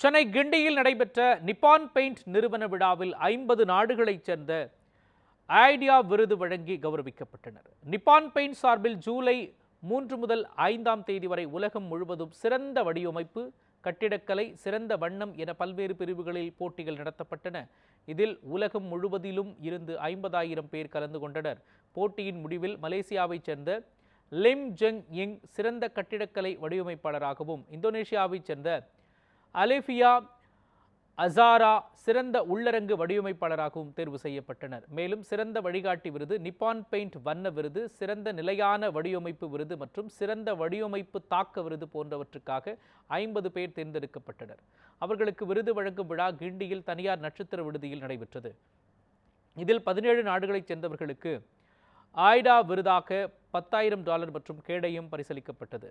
சென்னை கிண்டியில் நடைபெற்ற Nippon paint நிறுவன விழாவில் ஐம்பது நாடுகளைச் சேர்ந்த ஐடியா விருது வழங்கி கௌரவிக்கப்பட்டனர். நிப்பான் பெயிண்ட் சார்பில் ஜூலை மூன்று முதல் ஐந்தாம் தேதி வரை உலகம் முழுவதும் சிறந்த வடிவமைப்பு கட்டிடக்கலை சிறந்த வண்ணம் என பல்வேறு பிரிவுகளில் போட்டிகள் நடத்தப்பட்டன. இதில் உலகம் முழுவதிலும் இருந்து ஐம்பதாயிரம் பேர் கலந்து கொண்டனர். போட்டியின் முடிவில் மலேசியாவைச் சேர்ந்த லிம் ஜெங் இங் சிறந்த கட்டிடக்கலை வடிவமைப்பாளராகவும் இந்தோனேஷியாவைச் சேர்ந்த அலிஃபியா அசாரா சிறந்த உள்ளரங்கு வடிவமைப்பாளராகவும் தேர்வு செய்யப்பட்டனர். மேலும் சிறந்த வழிகாட்டி விருது நிப்பான் பெயிண்ட் வண்ண விருது சிறந்த நிலையான வடிவமைப்பு விருது மற்றும் சிறந்த வடிவமைப்பு தாக்க விருது போன்றவற்றுக்காக ஐம்பது பேர் தேர்ந்தெடுக்கப்பட்டனர். அவர்களுக்கு விருது வழங்கும் விழா கிண்டியில் தனியார் நட்சத்திர விடுதியில் நடைபெற்றது. இதில் பதினேழு நாடுகளைச் சேர்ந்தவர்களுக்கு ஆய்டா விருதாக பத்தாயிரம் டாலர் மற்றும் கேடயம் பரிசளிக்கப்பட்டது.